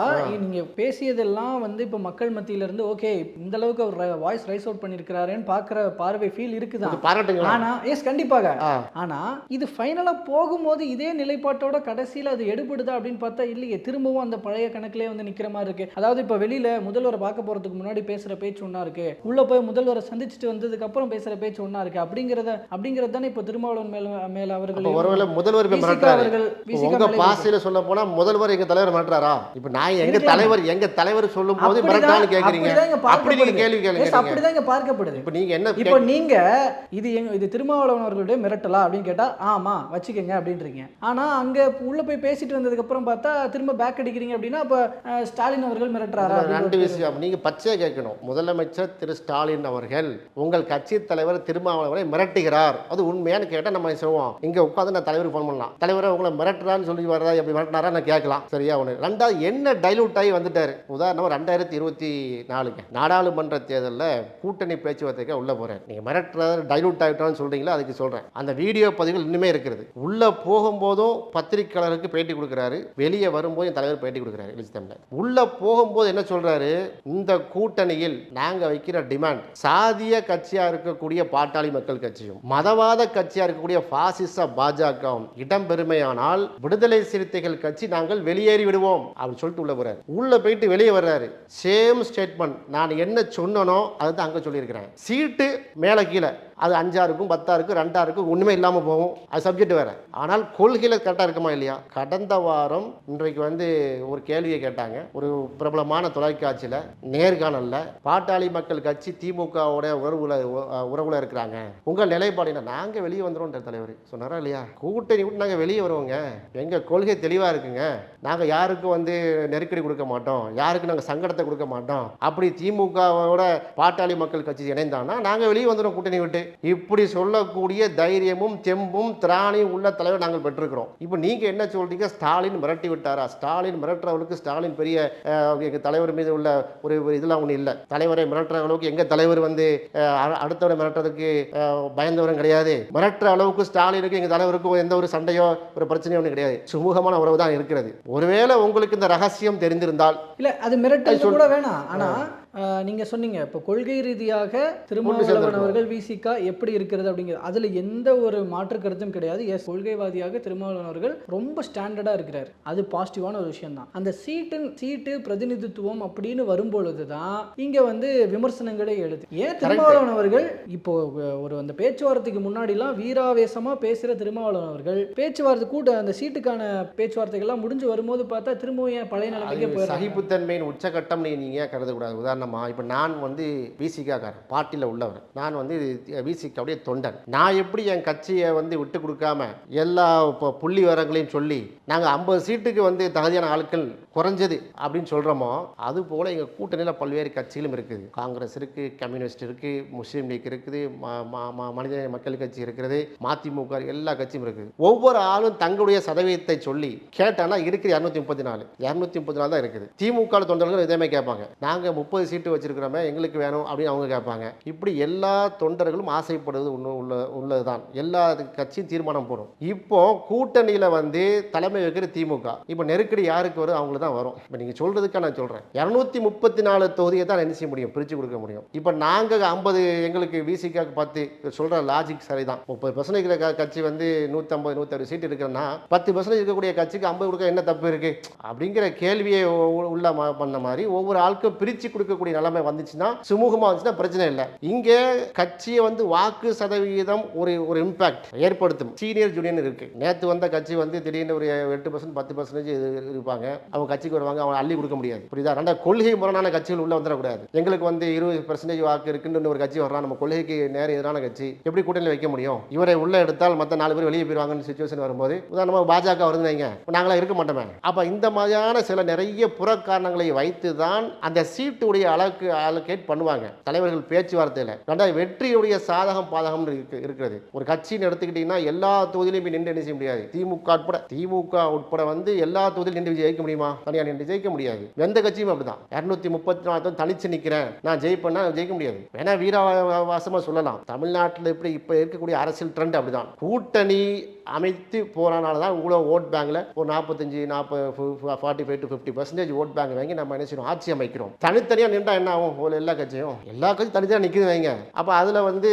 நீங்க பேசியதெல்லாம் வந்து இப்ப மக்கள் மத்தியில இருந்து ஓகே இந்த அளவுக்கு அவர் வாய்ஸ் ரைஸ் அவுட் பண்ணிருக்கிறாருன்னு பாக்குற பார்வை ஃபீல் இருக்குதான் பாராட்டுங்களா ஆனா எஸ் கண்டிப்பாக. ஆ. ஆனா இது ஃபைனலா போகும்போது இதே நிலைப்பாட்டோட கடைசியில அது எடுபடுதா அப்படின்னு பார்த்தா இல்லையே திரும்பவும் அந்த பழைய கணக்குலயே வந்து நிக்கிற மாதிரி இருக்கு. அதாவது இப்ப வெளியில முதல்வரை பார்க்க போறதுக்கு முன்னாடி பேசுற பேச்சு ஒண்ணா இருக்கு. உள்ள போய் முதல்வரை சந்திச்சுட்டு வந்ததுக்கு அப்புறம் பேசுற பேச்சு ஒண்ணா இருக்கு. அப்படிங்கறத அப்படிங்கறது தானே இப்ப திருமாவளவன் மேல மேல அவர்கள் ஒருவேளை முதல்வர் அவர்கள் உங்க பாசையில சொல்ல போனா முதல்வர் எங்க தலைவர் மிரட்டுறாரா? இப்ப நான் எங்க. தலைவர் எங்க தலைவர் சொல்லும் போது மிரட்டான்னு கேக்குறீங்க. அப்படி நீங்க. கேள்வி கேளுங்க அப்படிதான் இங்க பார்க்கப்படுது. இப்ப நீங்க என்ன இப்போ நீங்க இது எங்க இது திருமாவளவன் அவர்களுடைய மிரட்டலா அப்படின்னு கேட்டா ஆமா வச்சுக்கோங்க அப்படின்றீங்க. ஆனா அங்க உள்ள போய் பேசிட்டு வந்ததுக்கு அப்புறம் பார்த்தா திரும்ப பேக் அடிக்கிறீங்க அப்படின்னா அப்ப அஹ், ஸ்டாலின் அவர்கள் மிரட்டுறாரா ரெண்டு விஷயம். நீங்க பச்சையா கேட்கணும். முதலமைச்சர் திரு ஸ்டாலின் அவர்கள் உங்கள் கட்சி தலைவர் திருமாவளவரை மிரட்டுகிறார். அது உண்மையான்னு கேட்டா நம்ம சொல்லுவோம் இங்க உட்காந்து நான் தலைவர் ஃபோன் பண்ணலாம். தலைவரை உங்களை மிரட்டுறான்னு சொல்லி வரதா எப்படி மிரட்டினாரா நான் கேட்கலாம். சரியா ஒன்று ரெண்டாவது என்ன டைலூட் ஆகி வந்துட்டாரு? உதாரணமா ரெண்டாயிரத்தி இருபத்தி நாலுங்க. நாடாளுமன்ற தேர்தலில் கூட்டணி பேச்சுவார்த்தைக்கு உள்ள போறேன் நீங்க மிரட்டுறாரு டைலூட் ஆகிட்டான்னு சொல்றீங்களா? அதுக்கு சொல்றேன். அந்த வீடியோ பதிவுகள் இன்னுமே இருக்கிறது. உள்ள போகும்போதும் பத்திரிக்கையாளருக்கு பேட்டி கொடுக்குறாரு. வெளியே வரும்போது என் தலைவர் பேட்டி கொடுக்குறாரு எழுச்சி தமிழர் உள்ள போகும்போது என்ன சொல்றாரு? இந்த கூட்டணியில் நாங்க வைக்கிற டிமாண்ட் சாதிய கட்சியா இருக்கக்கூடிய பாட்டாளி மக்கள் கட்சியும் மதவாத கட்சியா இருக்கக்கூடிய பாசிச பாஜகவும் இடம்பெருமையானால் விடுதலை சிறுத்தைகள் கட்சி நாங்கள் வெளியேறி விடுவோம் அப்படின்னு சொல்லிட்டு உள்ள போறாரு. உள்ள போயிட்டு வெளியே வர்றாரு. சேம் ஸ்டேட்மெண்ட் நான் என்ன சொன்னனோ அதுதான் அங்க சொல்லியிருக்கிறேன். சீட்டு மேலே கீழே. அது அஞ்சாக இருக்கும் பத்தாக இருக்கும் ரெண்டாக இருக்கும் ஒன்றுமே இல்லாமல் போகும். அது சப்ஜெக்ட் வேறு. ஆனால் கொள்கையில் கரெக்டாக இருக்குமா இல்லையா? கடந்த வாரம் இன்றைக்கு வந்து ஒரு கேள்வியை கேட்டாங்க. ஒரு பிரபலமான தொலைக்காட்சியில் நேர்காணலில் பாட்டாளி மக்கள் கட்சி திமுகவோட உறவுல உறவுல இருக்கிறாங்க. உங்கள் நிலைப்பாடு என்ன? நாங்கள் வெளியே வந்துடும் தலைவர் சொன்னாரா இல்லையா? கூட்டணி விட்டு நாங்கள் வெளியே வருவோங்க. எங்கள் கொள்கை தெளிவாக இருக்குங்க. நாங்கள் யாருக்கும் வந்து நெருக்கடி கொடுக்க மாட்டோம்? யாருக்கும் நாங்கள் சங்கடத்தை கொடுக்க மாட்டோம்? அப்படி திமுகவோட பாட்டாளி மக்கள் கட்சி இணைந்தான்னா நாங்கள் வெளியே வந்துடும் கூட்டணி விட்டு. இப்படி சொல்லக்கூடிய தைரியமும் தெம்பும் திராணியும் உள்ள தலைவர் நாங்கள் பெற்றிருக்கிறோம். இப்போ நீங்க என்ன சொல்றீங்க? ஸ்டாலின் மிரட்டி விட்டாரா? ஸ்டாலின் மிரட்டுறவளுக்கு ஸ்டாலின் பெரிய அஹ், எங்க தலைவர் மீது உள்ள ஒரு இதெல்லாம் ஒன்றும் இல்லை. தலைவரை மிரட்டுற அளவுக்கு எங்க தலைவர் வந்து அடுத்தவரை மிரட்டுறதுக்கு பயந்தவரும் கிடையாது. மிரட்டுற அளவுக்கு ஸ்டாலினுக்கு எங்க தலைவருக்கும் எந்த ஒரு சண்டையோ ஒரு பிரச்சனையோ ஒன்றும் கிடையாது. சுமூகமான உறவு தான் இருக்கிறது. ஒருவேளை உங்களுக்கு இந்த ரகசியம் தெரிந்திருந்தால் இல்ல அது மிரட்டல். கூட வேணாம். ஆனா ஆஹ், நீங்க சொன்னீங்க இப்போ கொள்கை ரீதியாக திருமாவளவன். அவர்கள் விசிகா எப்படி இருக்கிறது அப்படிங்கிறது. அதுல எந்த ஒரு மாற்று கருத்தும் கிடையாது. எஸ் கொள்கைவாதியாக திருமாவளவன் அவர்கள் ரொம்ப ஸ்டாண்டர்டா இருக்கிறார். அது பாசிட்டிவான ஒரு விஷயம் தான் அந்த சீட்டின் சீட்டு பிரதிநிதித்துவம் அப்படின்னு வரும்பொழுது தான் இங்க வந்து விமர்சனங்களே எழுது. ஏன் திருமாவளவன் அவர்கள் இப்போ ஒரு அந்த பேச்சுவார்த்தைக்கு முன்னாடிலாம் வீராவேசமா பேசுற திருமாவளவன் அவர்கள் பேச்சுவார்த்தை கூட அந்த சீட்டுக்கான பேச்சுவார்த்தைகள்லாம் முடிஞ்சு வரும்போது பார்த்தா திரும்பவும் ஏன் பழைய நிலைமைக்கே சகிப்புத்தன்மையின் உச்சகட்டம் நீ நீங்க கருதக்கூடாது? உதாரணமா இப்போ நான் வந்து விசிகாக்காரன் பார்ட்டியில் உள்ளவர் நான் வந்து விசிகாவுடைய தொண்டன். நான் எப்படி என் கட்சியை வந்து விட்டு கொடுக்காம எல்லா இப்போ புள்ளி வரங்களையும் சொல்லி நாங்கள் ஐம்பது சீட்டுக்கு வந்து தகுதியான ஆட்கள் குறைஞ்சது அப்படின்னு சொல்கிறோமோ அது போல் எங்கள் கூட்டணியில் பல்வேறு கட்சிகளும் இருக்குது. காங்கிரஸ் இருக்குது கம்யூனிஸ்ட் இருக்குது முஸ்லீம் லீக் இருக்குது மனித மக்கள் கட்சி இருக்கிறது மதிமுக எல்லா கட்சியும் இருக்குது. ஒவ்வொரு ஆளும் தங்களுடைய சதவீதத்தை சொல்லி கேட்டானா இருக்குது இரநூத்தி முப்பத்தி நாலு. இரநூத்தி முப்பத்தி நாலு தான் இருக்குது. திமுக தொண்டர்கள் இதே கேட்பாங்க. நாங்கள் முப்பது சீட்டு வச்சிருக்கிறோமே எங்களுக்கு வேணும் அப்படின்னு அவங்க கேட்பாங்க. இப்படி எல்லா தொண்டர்களும் ஆசைப்படுவது உண்மை உள்ள உள்ளதுதான். எல்லா கட்சியும் தீர்மானம் போடும். இப்போ கூட்டணியில் வந்து தலைமை வைக்கிற திமுக. இப்போ நெருக்கடி யாருக்கு வரும்? அவங்களுக்கு தான் வரும். இப்போ நீங்கள் சொல்கிறதுக்காக நான் சொல்கிறேன் இரநூத்தி முப்பத்தி நாலு தொகுதியை தான் என்ன செய்ய முடியும்? பிரித்து கொடுக்க முடியும். இப்போ நாங்கள் ஐம்பது எங்களுக்கு விசிக்காக பத்து சொல்கிற லாஜிக் சரிதான். முப்பது பர்சன்ட் இருக்கிற கட்சி வந்து நூற்றம்பது நூற்றறுபது சீட் இருக்குன்னா பத்து பர்சன்ட் இருக்கக்கூடிய கட்சிக்கு ஐம்பது கொடுக்க என்ன தப்பு இருக்குது அப்படிங்கிற கேள்வியை உள்ள பண்ண மாதிரி ஒவ்வொரு ஆளுக்கும் பிரித்து கொடுக்கக்கூடிய நிலைமை வந்துச்சுன்னா சுமூகமாக வந்துச்சுன்னா பிரச்சனை இல்லை. இங்கே கட்சியை வந்து வாக்கு சதவிகிதம் ஒரு ஒரு இம்பாக்ட் ஏற்படுத்தும். சீனியர் ஜூனியர் இருக்கு. நேற்று வந்த கட்சி வந்து திடீர்னு ஒரு எட்டு பர்சன்ட் பத்து பர்சன்டேஜ் இருப்பாங்க. அவங்க கட்சிக்கு வருவாங்க அவங்க அள்ளி கொடுக்க முடியாது. புரியுதா? ரெண்டா கொள்கை முரணான கட்சிகள் உள்ள வந்துடக்கூடாது. எங்களுக்கு வந்து இருபது பர்சன்டேஜ் வாக்கு இருக்குன்னு ஒரு கட்சி வர்றான் நம்ம கொள்கைக்கு நேர எதிரான கட்சி. எப்படி கூட்டணியில் வைக்க முடியும்? இவரை உள்ள எடுத்தால் மற்ற நாலு பேர் வெளியே போயிருவாங்கன்னு சுச்சுவேஷன் வரும்போது உதாரணமாக பாஜக வருதுன்னு வைங்க. நாங்களாம் இருக்க மாட்டோமே. அப்போ இந்த மாதிரியான சில நிறைய புற காரணங்களை வைத்து தான் அந்த சீட்டுடைய அளவுக்கு அலோகேட் பண்ணுவாங்க. தலைவர்கள் பேச்சுவார்த்தையில். ரெண்டாவது வெற்றியுடைய சாதகம் பாதகம் இருக்கு இருக்கிறது. ஒரு கட்சின்னு எடுத்துக்கிட்டிங்கன்னா எல்லா தொகுதியிலையும் நின்று என்ன செய்ய முடியாது. திமுக உட்பட திமுக உட்பட வந்து எல்லா தொகுதியிலும் நின்று ஜெயிக்க முடியுமா? தனியாக நின்று ஜெயிக்க முடியாது. எந்த கட்சியும் அப்படிதான். இரநூத்தி முப்பத்தி நாலு தனிச்சு நிற்கிறேன் நான் ஜெயிப்பேன்னா ஜெயிக்க முடியாது. வேணா வீரவாசமாக சொல்லலாம். தமிழ்நாட்டில் இப்படி இப்போ இருக்கக்கூடிய அரசியல் ட்ரெண்ட் அப்படிதான். கூட்டணி அமைத்து போகிறனால தான் இவ்வளோ ஓட் பேங்கில் ஒரு நாற்பத்தஞ்சு நாற்பது forty five to fifty percentage vote bank வாங்கி நம்ம என்ன செய்யணும்? ஆட்சி அமைக்கிறோம். தனித்தனியாக நின்றா என்ன ஆகும்? ஒரு எல்லா கட்சியும். எல்லா கட்சியும் தனித்தனியாக நிற்குது வைங்க. அப்போ அதில் வந்து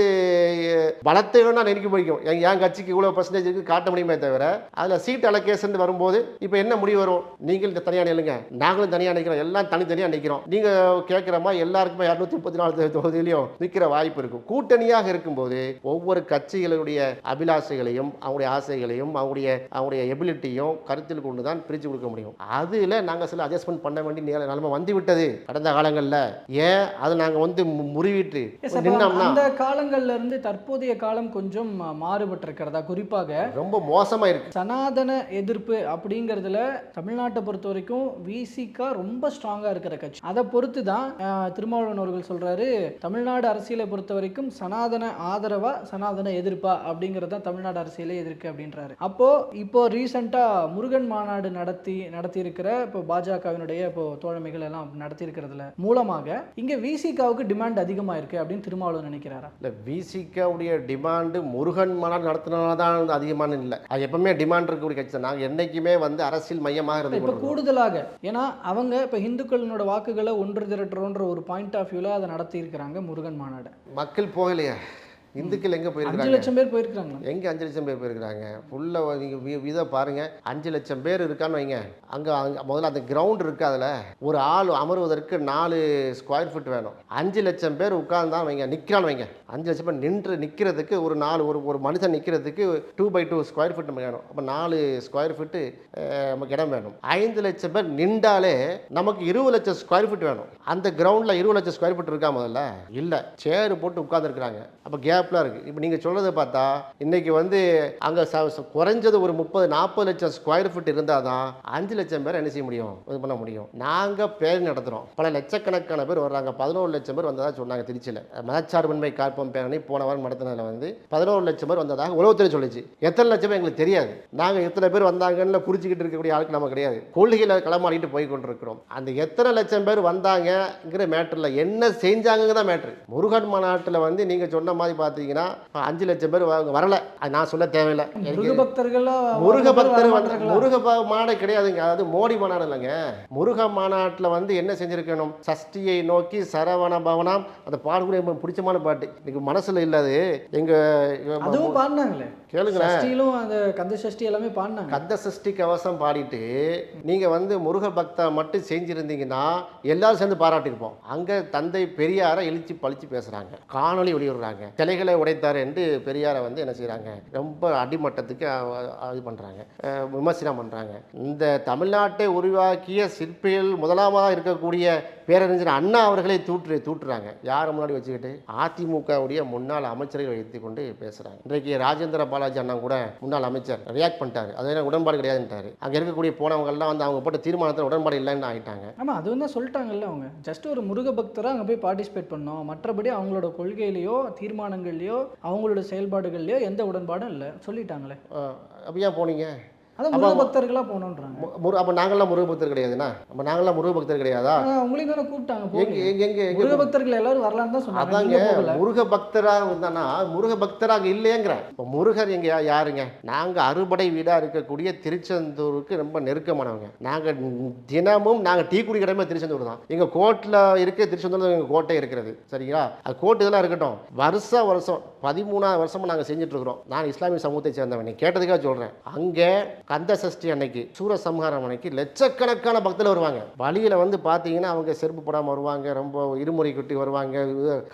பலத்தை வேணால் நெருக்கி பிடிக்கும் என் என் கட்சிக்கு இவ்வளோ பர்சன்டேஜ் இருக்குது காட்ட முடியுமே தவிர அதில் சீட் அலோகேஷன் வரும்போது இப்போ என்ன முடிவு வரும்? நீங்கள் தனியாக நில்லுங்க. நாங்களும் தனியாக நிற்கிறோம் எல்லாம் தனித்தனியாக நிற்கிறோம் நீங்கள் கேட்குற மாதிரி எல்லாருக்குமே இரநூத்தி முப்பத்தி நாலு தொகுதியிலையும் நிற்கிற வாய்ப்பு இருக்கும். கூட்டணியாக இருக்கும்போது ஒவ்வொரு கட்சிகளுடைய அபிலாஷைகளையும் அவங்களுடைய ஆசைகளையும் அவங்களுடைய அவங்களுடைய எபிலிட்டியும் கருத்தில் கொண்டு தான் பிரித்து கொடுக்க முடியும். அதில் நாங்கள் சில அட்ஜஸ்ட்மெண்ட் பண்ண வேண்டிய நிலை- நிலைமை வந்து விட்டது கடந்த காலங்களில். ஏன்? அதை நாங்கள் வந்து முறிவிட்டு. நின்னோம்னா அந்த காலங்கள்ல இருந்து தற்போதைய காலம் கொஞ்சம் மாறுபட்டிருக்கிறதா குறிப்பாக? ரொம்ப மோசமாக இருக்கு சனாதன எதிர்ப்பு அப்படிங்கிறதுல தமிழ்நாட்டை பொறுத்த வரைக்கும் விசிகா ரொம்ப ஸ்ட்ராங்காக இருக்கிற கட்சி. அதை பொறுத்து தான் திருமாவளவன் அவர்கள் சொல்றாரு தமிழ்நாடு அரசியலை பொறுத்த வரைக்கும் சனாதன ஆதரவா சனாதன எதிர்ப்பா? அப்படிங்கிறது தான் தமிழ்நாடு அரசியலே எதிர்க்கு அப்படின்றாரு. அப்போ இப்போ ரீசெண்டா முருகன் மாநாடு நடத்தி நடத்தி இருக்கிற இப்போ பாஜகவினுடைய இப்போ தோழமைகள் எல்லாம் நடத்தி இருக்கிறதுல மூலமாக இங்க விசிகாவுக்கு டிமாண்ட் அதிகமா இருக்கு அப்படின்னு திருமாவளவன் நினைக்கிறாரா? இல்லை விசிகாவுடைய டிமாண்டு முருகன் மாநாடு நடத்தினால தான் அதிகமான இல்லை. அது எப்பவுமே டிமாண்ட் இருக்கக்கூடிய கட்சி தான். நாங்கள் என்றைக்குமே வந்து அரசியல் மையமாக இருந்து இப்போ. கூடுதலாக ஏன்னா அவங்க இப்போ இந்துக்களோட வாக்குகளை ஒன்று திரட்டுறோன்ற ஒரு பாயிண்ட் ஆஃப் வியூவில் அதை நடத்தி இருக்கிறாங்க முருகன் மாநாடு. மக்கள் போகலையே. இந்துக்கள் எங்கே அஞ்சு போயிருக்காங்க? லட்சம் பேர் போயிருக்காங்களா எங்கே அஞ்சு லட்சம் பேர் போயிருக்கிறாங்க? ஃபுல்லாக நீங்கள் இதை பாருங்கள் அஞ்சு லட்சம் பேர் இருக்கான்னு வைங்க. அங்கே அங்கே முதல்ல அந்த கிரவுண்ட் இருக்குது அதில். ஒரு ஆள் அமருவதற்கு நாலு ஸ்கொயர் ஃபீட் வேணும். அஞ்சு லட்சம் பேர் உட்கார்ந்தா வைங்க. நிற்கிறான்னு வைங்க. அஞ்சு லட்சம் பேர் நின்று நிற்கிறதுக்கு ஒரு நாலு ஒரு ஒரு மனுஷன் நிற்கிறதுக்கு two by two square feet வேணும். அப்போ நாலு ஸ்கொயர் ஃபீட்டு நமக்கு இடம் வேணும். ஐந்து லட்சம் பேர் நின்றாலே நமக்கு இருபது லட்சம் ஸ்கொயர் ஃபீட் வேணும். அந்த கிரவுண்டில் இருபது லட்சம் ஸ்கொயர் ஃபீட் இருக்கா முதல்ல? இல்லை. சேர் போட்டு உட்காந்துருக்குறாங்க அப்போ கேப்லாம் இருக்குது இப்போ நீங்கள் சொல்கிறத பார்த்தா இன்னைக்கு வந்து அங்கே குறைஞ்சது ஒரு முப்பது நாற்பது லட்சம் ஸ்கொயர் ஃபீட் இருந்தால் தான் அஞ்சு லட்சம் பேர் என்ன செய்ய முடியும்? இது பண்ண முடியும். நாங்கள் பேர் நடத்துகிறோம் பல லட்சக்கணக்கான பேர் வர்றாங்க. பதினோரு லட்சம் பேர் வந்ததாக சொன்னாங்க திருச்சியில். மதச்சார்பின்மை காப்போம் பேரணி போன வாரம் நடத்தினதில் வந்து பதினோரு லட்சம் பேர் வந்ததாக உளவுத்துறை சொல்லிச்சு. எத்தனை லட்சம் பேர் எங்களுக்கு தெரியாது. நாங்கள் எத்தனை பேர் வந்தாங்கன்னு குறிச்சிக்கிட்டு இருக்கக்கூடிய ஆளுக்கு நம்ம கிடையாது. கொள்கையில் களமாடிட்டு போய் கொண்டிருக்கிறோம் அந்த எத்தனை லட்சம் பேர் வந்தாங்கங்கிற மேட்டரில் என்ன செஞ்சாங்கங்க தான் மேட்ரு முருகன் மாநாட்டில் வந்து நீங்கள் சொன்ன மாதிரி பார்த்தீங்கன்னா அஞ்சு லட்சம் பேர் வரல. அது நான் சொல்ல தேவையில்லை. முருக பக்தர்களா முருக பக்தர் வந்து? முருக மாநாடு கிடையாதுங்க. அது மோடி மாநாடு இல்லைங்க. முருக மாநாட்டில் வந்து என்ன செஞ்சிருக்கணும்? சஷ்டியை நோக்கி சரவண பவனம். அந்த பாடு கூட எனக்கு பிடிச்சமான பாட்டு. எனக்கு மனசுல இல்லாது எங்க எங்க அதுவும் பாடினாங்களே. கேளுங்களேன். சஷ்டியிலும் அந்த கந்த சஷ்டி எல்லாமே பாடினாங்க. கந்த சஷ்டி கவசம் பாடிட்டு நீங்க வந்து முருக பக்தா மட்டும் செஞ்சிருந்தீங்கன்னா எல்லாரும் சேர்ந்து பாராட்டியிருப்போம். அங்க தந்தை பெரியார இழிச்சு பழிச்சு பேசுறாங்க. காணொளி வெளியிடுறாங்க. சிலைகளை உடைத்தார் என்று பெரியாரை வந்து என்ன செய்றாங்க? ரொம்ப அடிமட்டத்துக்கு இது பண்றாங்க. அஹ் விமர்சனம் பண்றாங்க. இந்த தமிழ்நாட்டை உருவாக்கிய சிற்பிகள் முதலாவதாக இருக்கக்கூடிய பேரறிஞர் அண்ணா அவர்களை தூற்று தூட்டுறாங்க யாரை முன்னாடி வச்சுக்கிட்டு? அதிமுகவுடைய முன்னாள் அமைச்சர்களை வைத்துக் கொண்டு பேசுறாங்க. இன்றைக்கு ராஜேந்திர பாலாஜி அண்ணா கூட முன்னாள் அமைச்சர் ரியாக்ட் பண்ணிட்டாரு. அது உடன்பாடு கிடையாதுன்ட்டாரு. அங்க இருக்கக்கூடிய போனவங்க எல்லாம் வந்து அவங்க போட்ட தீர்மானத்தில் உடன்பாடு இல்லைன்னு ஆயிட்டாங்க. ஆமா அதுவும் தான் சொல்லிட்டாங்கல்ல அவங்க. ஜஸ்ட் ஒரு முருக பக்தரா அங்க போய் பார்ட்டிசிபேட் பண்ணோம். மற்றபடி அவங்களோட கொள்கையிலயோ தீர்மானங்கள்லயோ அவங்களோட செயல்பாடுகள்லயோ எந்த உடன்பாடும் இல்லை. சொல்லிட்டாங்களே. அஹ் அப்ப ஏன் போனீங்க? அதான் முருக பக்தர்களா போனோன்றாங்க மு- முரு அப்போ நாங்களாம் முருக பக்தர் கிடையாதுண்ணா? அப்போ நாங்களாம் முருக பக்தர் கிடையாதா? உங்களையும் தானே கூப்பிட்டாங்க எங்க. எங்க முருக பக்தர்கள் எல்லாரும் வரலான்னு தான் சொன்னாங்க. அதாங்க முருக பக்தராக இருந்தானா முருக பக்தராக இல்லையேங்கிறேன் இப்போ முருகர் எங்க யாருங்க? நாங்க அறுபடை வீடா இருக்கக்கூடிய திருச்செந்தூருக்கு ரொம்ப நெருக்கமானவங்க. நாங்க தினமும் நாங்க டீ குடி கடமை திருச்செந்தூர் தான். எங்க கோட்டில் இருக்க திருச்செந்தூர் எங்க கோட்டை இருக்கிறது. சரிங்களா? அது கோட்டு இதெல்லாம் இருக்கட்டும். வருஷம் வருஷம் பதிமூணாவது வருஷமா நாங்க செஞ்சுட்டு இருக்கிறோம். நான் இஸ்லாமிய சமூகத்தை சேர்ந்தவன். நீ கேட்டதுக்காக சொல்றேன். அங்கே கந்த சஷ்டி அன்னைக்கு சூரசம்ஹாரம் அன்னைக்கு லட்சக்கணக்கான பக்தர்கள் வருவாங்க. வழியில் வந்து பார்த்தீங்கன்னா அவங்க செருப்பு போடாமல் வருவாங்க ரொம்ப இருமுறை குட்டி வருவாங்க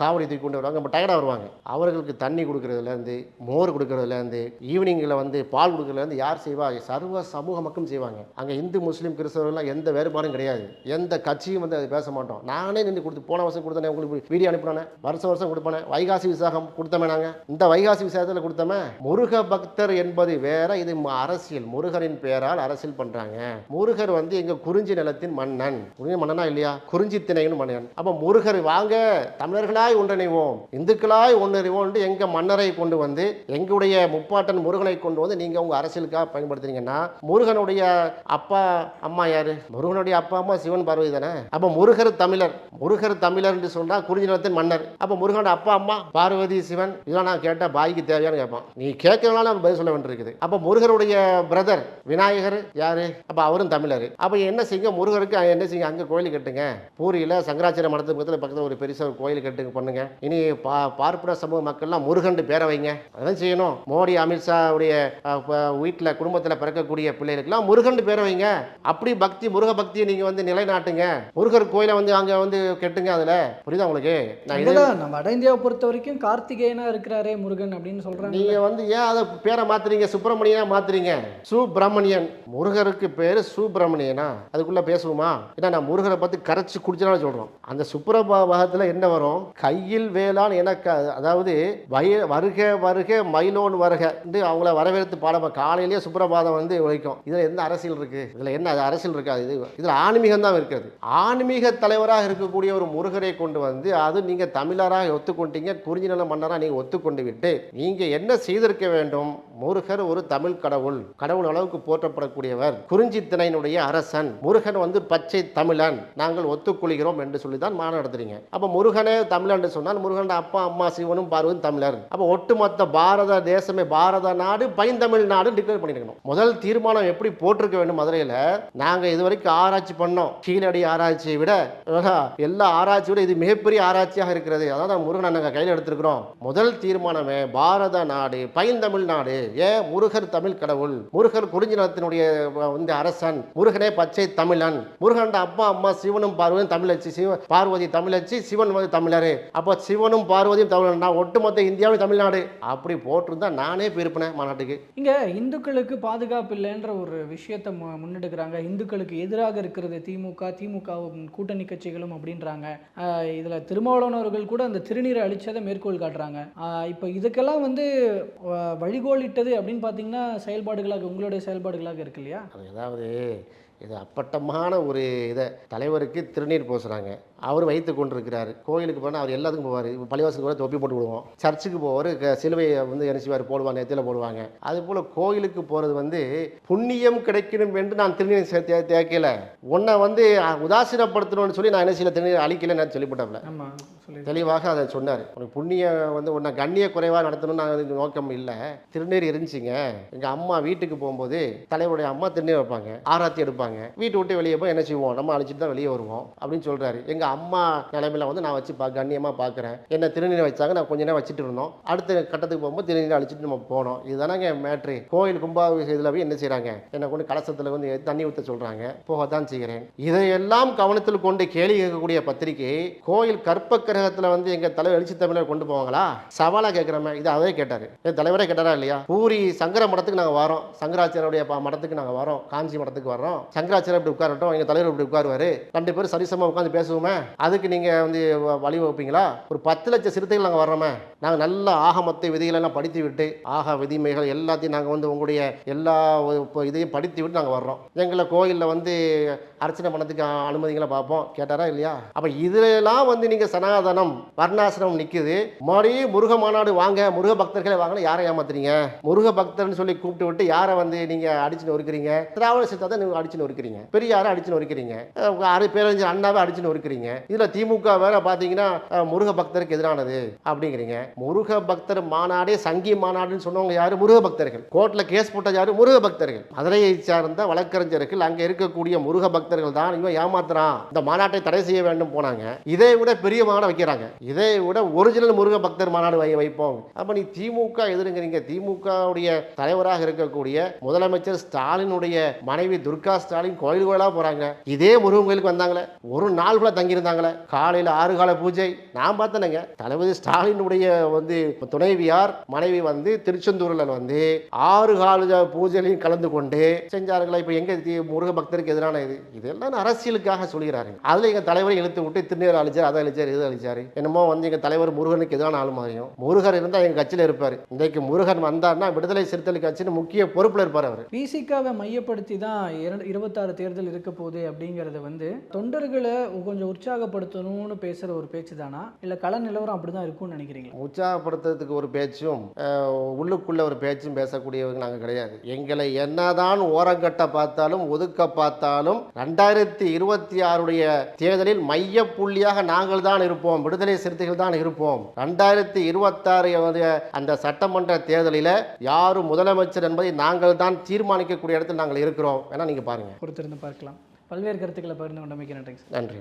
காவடி தூக்கி கொண்டு வருவாங்க ரொம்ப டயர்டாக வருவாங்க. அவர்களுக்கு தண்ணி கொடுக்கறதுலேருந்து மோர் கொடுக்கறதுலேருந்து ஈவினிங்கில் வந்து பால் கொடுக்கறதுலேருந்து யார் செய்வா? சர்வ சமூக மக்களும் செய்வாங்க. அங்கே இந்து முஸ்லீம் கிறிஸ்தவர்கள்லாம் எந்த வேறுபாடும் கிடையாது. எந்த கட்சியும் வந்து அதை பேச மாட்டோம். நானே நின்று கொடுத்து போன வருஷம் கொடுத்தனே உங்களுக்கு வீடியோ அனுப்பினேன் வருஷம் வருஷம் கொடுப்பேன் வைகாசி விசாகம் கொடுத்தமே நாங்கள் இந்த வைகாசி விசாகத்தில் கொடுத்தமே முருக பக்தர் என்பது வேற இது அரசியல். முருகரின் பெயரால் அரசியல் பண்றாங்க. முருகர் வந்து எங்க குறிஞ்சி நிலத்தின் மன்னன். குறிஞ்சி மன்னனா இல்லையா? குறிஞ்சி திணையின் மன்னன். அப்ப முருகர் வாங்க தமிழர்களாய் ஒன்றிணைவோம். இந்துக்களாய் ஒன்றிணைவோம் எங்க மன்னரை கொண்டு வந்து எங்களுடைய முப்பாட்டன் முருகனை கொண்டு வந்து நீங்க உங்க அரசியலுக்காக பயன்படுத்துறீங்கன்னா முருகனுடைய அப்பா அம்மா யாரு? முருகனுடைய அப்பா அம்மா சிவன் பார்வதி தானே? அப்ப முருகர் தமிழர். முருகர் தமிழர் என்று சொன்னா குறிஞ்சி நிலத்தின் மன்னர். அப்ப முருகனோட அப்பா அம்மா பார்வதி சிவன் இதெல்லாம் நான் கேட்டா பாய்க்கு தேவையான கேட்பான். நீ கேட்கறதுனால நான் பதில் சொல்ல வேண்டியிருக்குது. அப்ப முருகருடைய பிரதர் பிரதர் விநாயகர் யாரு? அப்ப அவரும் தமிழர். அப்ப என்ன செய்யுங்க முருகருக்கு என்ன செய்யுங்க அங்க கோயில் கட்டுங்க? பூரியில சங்கராச்சாரிய மடத்துக்கு பக்கத்துல பக்கத்துல ஒரு பெருசா ஒரு கோயில் கட்டுங்க பண்ணுங்க. இனி பா பார்ப்பன சமூக மக்கள்லாம் முருகன் பேரை வைங்க. அதான் செய்யணும். மோடி அமித்ஷா உடைய வீட்டில் குடும்பத்தில் பிறக்கக்கூடிய பிள்ளைகளுக்கெல்லாம் முருகன் பேரை வைங்க. அப்படி பக்தி முருக பக்தியை நீங்க வந்து நிலைநாட்டுங்க. முருகர் கோயிலை வந்து அங்க வந்து கெட்டுங்க அதுல. புரியுதா உங்களுக்கு? நான் நம்ம வட இந்தியாவை பொறுத்த வரைக்கும் கார்த்திகேயனா இருக்கிறாரே முருகன் அப்படின்னு சொல்றாங்க நீங்க வந்து ஏன் அதை பேரை மாத்துறீங்க? சுப்பிரமணியனா மாத்துறீங்க? சுப்பிரமணியன். முருகருக்கு பேர் சுப்பிரமணியனா? அதுக்குள்ள பேசுவோமா? ஏன்னா நான் முருகரை பார்த்து கரைச்சி குடிச்சனால சொல்றோம். அந்த சுப்பிரபாகத்துல என்ன வரும்? கையில் வேளாண் எனக்கு அதாவது வய வருக வருக மயிலோன் வருக அவங்கள வரவேற்று பாடம் காலையிலேயே சுப்பிரபாதம் வந்து உழைக்கும் இதில் என்ன அரசியல் இருக்கு? இதில் என்ன அது அரசியல் இருக்காது. இது இதில் ஆன்மீகம் தான் இருக்கிறது. ஆன்மீக தலைவராக இருக்கக்கூடிய ஒரு முருகரை கொண்டு வந்து அது நீங்கள் தமிழராக ஒத்துக்கொண்டீங்க குறிஞ்சி நில மன்னராக நீங்கள் ஒத்துக்கொண்டு விட்டு நீங்கள் என்ன செய்திருக்க வேண்டும்? முருகர் ஒரு தமிழ் கடவுள். கடவுள் அளவுக்கு போற்றப்படக்கூடியவர். குறிஞ்சி திணையினுடைய அரசன். முருகன் வந்து பச்சை தமிழன். நாங்கள் ஒத்துக்கொள்கிறோம் என்று சொல்லி தான் மாநாடு நடத்துறீங்க. அப்ப முருகனே தமிழன் சொன்னால் முருகன் அப்பா அம்மா சிவனும் பார்வதும் தமிழர். அப்ப ஒட்டுமொத்த பாரத தேசமே பாரத நாடு பைந்தமிழ் நாடு டிக்ளேர் பண்ணிருக்கணும். முதல் தீர்மானம் எப்படி போட்டிருக்க வேண்டும் மதுரையில? நாங்க இதுவரைக்கும் ஆராய்ச்சி பண்ணோம். கீழடி ஆராய்ச்சியை விட ஆஹா, எல்லா ஆராய்ச்சியை விட இது மிகப்பெரிய ஆராய்ச்சியாக இருக்கிறது. அதான் முருகனை நாங்கள் கையில் எடுத்திருக்கிறோம். முதல் தீர்மானமே பாரத நாடு பைந்தமிழ் நாடு ஏன் முருகர் தமிழ் கடவுள். முருகர் குறிஞ்சினத்தினுடைய வந்து அரசன். முருகனே பச்சை தமிழன். முருகன் அப்பா அம்மா சிவனும் பார்வதியும் தமிழச்சி. சிவ பார்வதி தமிழச்சி சிவன் வந்து தமிழர். அப்போ சிவனும் பார்வதியும் தமிழன். ஒட்டுமொத்த இந்தியாவில் தமிழ்நாடு. அப்படி போட்டிருந்தா நானே போயிருப்பேன் மாநாட்டுக்கு. இங்க இந்துக்களுக்கு பாதுகாப்பு இல்லைன்ற ஒரு விஷயத்தை மு- முன்னெடுக்கிறாங்க. இந்துக்களுக்கு எதிராக இருக்கிறது திமுக திமுக கூட்டணி கட்சிகளும் அப்படின்றாங்க. இதில் இதுல திருமாவளவன் அவர்கள் கூட அந்த திருநீரை அழிச்சதை மேற்கோள் காட்டுறாங்க. இப்போ இதுக்கெல்லாம் வந்து வழிகோலிட்டு விட்டது அப்படின்னு பார்த்தீங்கன்னா செயல்பாடுகளாக உங்களுடைய செயல்பாடுகளாக இருக்கு இல்லையா? அது அதாவது இது அப்பட்டமான ஒரு இதை தலைவருக்கு திருநீர் பூசுகிறாங்க அவர் வைத்து கொண்டிருக்கிறாரு. கோயிலுக்கு போனால் அவர் எல்லாத்துக்கும் போவார். பள்ளிவாசலுக்கு போய் தொப்பி போட்டு விடுவோம். சர்ச்சுக்கு போவார். சிலுவையை வந்து என்ன செய்வார்? போடுவாங்க நெத்தியில் போடுவாங்க. அது போல் கோயிலுக்கு போகிறது வந்து புண்ணியம் கிடைக்கணும் என்று நான் திருநீர் சே- தே- தேக்கல உன்னை வந்து உதாசீனப்படுத்தணும்னு சொல்லி நான் என்ன செய்யல? திருநீர் அழிக்கல நான் சொல்லிவிட்டேன் தெளிவாக அதை சொன்னார். உனக்கு புண்ணியம் வந்து உன்னை கண்ணிய குறைவாக நடத்தணும்னு நான் நோக்கம் இல்லை. திருநீர் இருந்துச்சுங்க. எங்கள் அம்மா வீட்டுக்கு போகும்போது தலைவருடைய அம்மா திருநீர் வைப்பாங்க. ஆராத்தி எடுப்பாங்க. வீட்டு விட்டு வெளியே போய் என்ன செய்வோம்? நம்ம அழிச்சிட்டு தான் வெளியே வருவோம் அப்படின்னு சொல்கிறாரு எங்கள் அம்மா நிலைமையில வந்து நான் வச்சு பா கண்ணியமாக பார்க்குறேன் என்ன திருநீர் வச்சாங்க. நான் கொஞ்ச நேரம் வச்சுட்டு இருந்தோம். அடுத்த கட்டத்துக்கு போகும்போது திருநீர் அழிச்சிட்டு நம்ம போனோம். இதுதானங்க மேட்ரு கோயில் கும்பாபிஷேகத்தில் போய் என்ன செய்கிறாங்க என்னை கொண்டு கலசத்தில் வந்து தண்ணி ஊற்ற சொல்கிறாங்க போகத்தான் செய்கிறேன். இதையெல்லாம் கவனத்தில் கொண்டு கேள்வி கேட்கக்கூடிய பத்திரிகை கோயில் கற்ப கிரகத்தில் வந்து எங்கள் தலைவர் எழுச்சி தமிழர் கொண்டு போவாங்களா? சவாலாக கேட்குறமே. இது அதே கேட்டார். என் தலைவரே கேட்டாரா இல்லையா? பூரி சங்கர மடத்துக்கு நாங்கள் வரோம். சங்கராச்சாரியுடைய ப- மடத்துக்கு நாங்கள் வரோம். காஞ்சி மடத்துக்கு வரோம் சங்கராச்சாரியர் இப்படி உட்காரட்டும். எங்கள் தலைவர் இப்படி உட்காருவார். ரெண்டு பேரும் சரிசமாக உட்காந்து பேசுவோமே. அதுக்கு நீங்கள் வந்து வ- வழி ஒரு பத்து லட்சம் சிறுத்தைகள் நாங்கள் வர்றோமே. நாங்கள் நல்ல ஆகமத்தை விதிகளை எல்லாம் படித்து விட்டு ஆக விதிமைகள் எல்லாத்தையும் நாங்கள் வந்து உங்களுடைய எல்லா இப்போ இதையும் படித்து விட்டு நாங்கள் வர்றோம். எங்களை கோயிலில் வந்து அர்ச்சனை பண்ணதுக்கு அனுமதிங்களை அனுமதிகளை பார்ப்போம். கேட்டாரா இல்லையா? அப்போ இதுலலாம் வந்து நீங்கள் சனாதனம் வர்ணாசிரமம் நிற்குது மறுபடியும் முருக மாநாடு வாங்க முருக பக்தர்களை வாங்க யாரை ஏமாத்துறீங்க? முருக பக்தர்னு சொல்லி கூப்பிட்டு விட்டு யாரை வந்து நீங்கள் அடிச்சு நொறுக்கிறீங்க திராவிட சித்தாத்தை நீங்கள் அடிச்சு நொறுக்கிறீங்க பெரியாரை அடிச்சு நொறுக்கிறீங்க அஹ் அரை பேரறிஞர் அண்ணாவை அடிச்சு நொறுக்கிறீங்க இதில் திமுக வேற பார்த்தீங்கன்னா முருக பக்தருக்கு எதிரானது அப்படிங்கிறீங்க. முருக பக்தர் மாநாடே சங்கி மாநாடுன்னு சொன்னவங்க யாரு? முருக பக்தர்கள் கோர்ட்ல கேஸ் போட்ட யாரு? முருக பக்தர்கள் மதுரையை சார்ந்த வழக்கறிஞர்கள் அங்க இருக்கக்கூடிய முருக பக்தர்கள் தான் இவன் ஏமாத்துறான். இந்த மாநாட்டை தடை செய்ய வேண்டும் போனாங்க. இதை விட பெரிய மாநாடு வைக்கிறாங்க. இதை விட ஒரிஜினல் முருக பக்தர் மாநாடு வை வைப்போம். அப்ப நீ திமுக எதிர்ங்கிறீங்க. திமுகவுடைய தலைவராக இருக்கக்கூடிய முதலமைச்சர் ஸ்டாலினுடைய மனைவி துர்கா ஸ்டாலின் கோயில் கோயிலா போறாங்க. இதே முருகன் கோயிலுக்கு வந்தாங்களே. ஒரு நாள் கூட தங்கியிருந்தாங்களே காலையில் ஆறு கால பூஜை. நான் பார்த்தேனுங்க. தளபதி ஸ்டாலினுடைய வந்து துணைவியார் மனைவி வந்து திருச்செந்தூரில் வந்து ஆறு கால பூஜையிலையும் கலந்து கொண்டு செஞ்சார்களா? இப்போ எங்க முருக பக்தருக்கு எதிரான இது? இதெல்லாம் அரசியலுக்காக சொல்கிறாரு அதில் எங்கள் தலைவரை இழுத்து விட்டு திருநீர் அழிச்சார் அதை அழிச்சார் இது அழிச்சார். என்னமோ வந்து எங்கள் தலைவர் முருகனுக்கு எதிரான ஆள் மாதிரியும். முருகர் இருந்தால் எங்கள் கட்சியில் இருப்பார். இன்றைக்கு முருகன் வந்தார்னா விடுதலை சிறுத்தைகள் கட்சின்னு முக்கிய பொறுப்பில் இருப்பார் அவர். விசிகாவை மையப்படுத்தி தான் இரண்டு இருபத்தாறு தேர்தல் இருக்க போகுது அப்படிங்கிறத வந்து தொண்டர்களை கொஞ்சம் உற்ச உற்சாகப்படுத்தணும்னு பேசுகிற ஒரு பேச்சு தானா இல்லை கள நிலவரம் அப்படி தான் இருக்கும்னு நினைக்கிறீங்களா? உற்சாகப்படுத்துறதுக்கு ஒரு பேச்சும் உள்ளுக்குள்ள ஒரு பேச்சும் பேசக்கூடியவங்க நாங்கள் கிடையாது. எங்களை என்னதான் ஓரங்கட்ட பார்த்தாலும் ஒதுக்க பார்த்தாலும் ரெண்டாயிரத்தி இருபத்தி ஆறுடைய தேர்தலில் மைய புள்ளியாக நாங்கள் தான் இருப்போம் விடுதலை சிறுத்தைகள் தான் இருப்போம். ரெண்டாயிரத்தி இருபத்தாறு அந்த சட்டமன்ற தேர்தலில் யாரு முதலமைச்சர் என்பதை நாங்கள் தான் தீர்மானிக்கக்கூடிய இடத்தில் நாங்கள் இருக்கிறோம். வேணா நீங்க பாருங்க. பொறுத்திருந்து பார்க்கலாம். பல்வேறு கருத்துக்களை பகிர்ந்து கொண்டமைக்கு நன்றி நன்றி.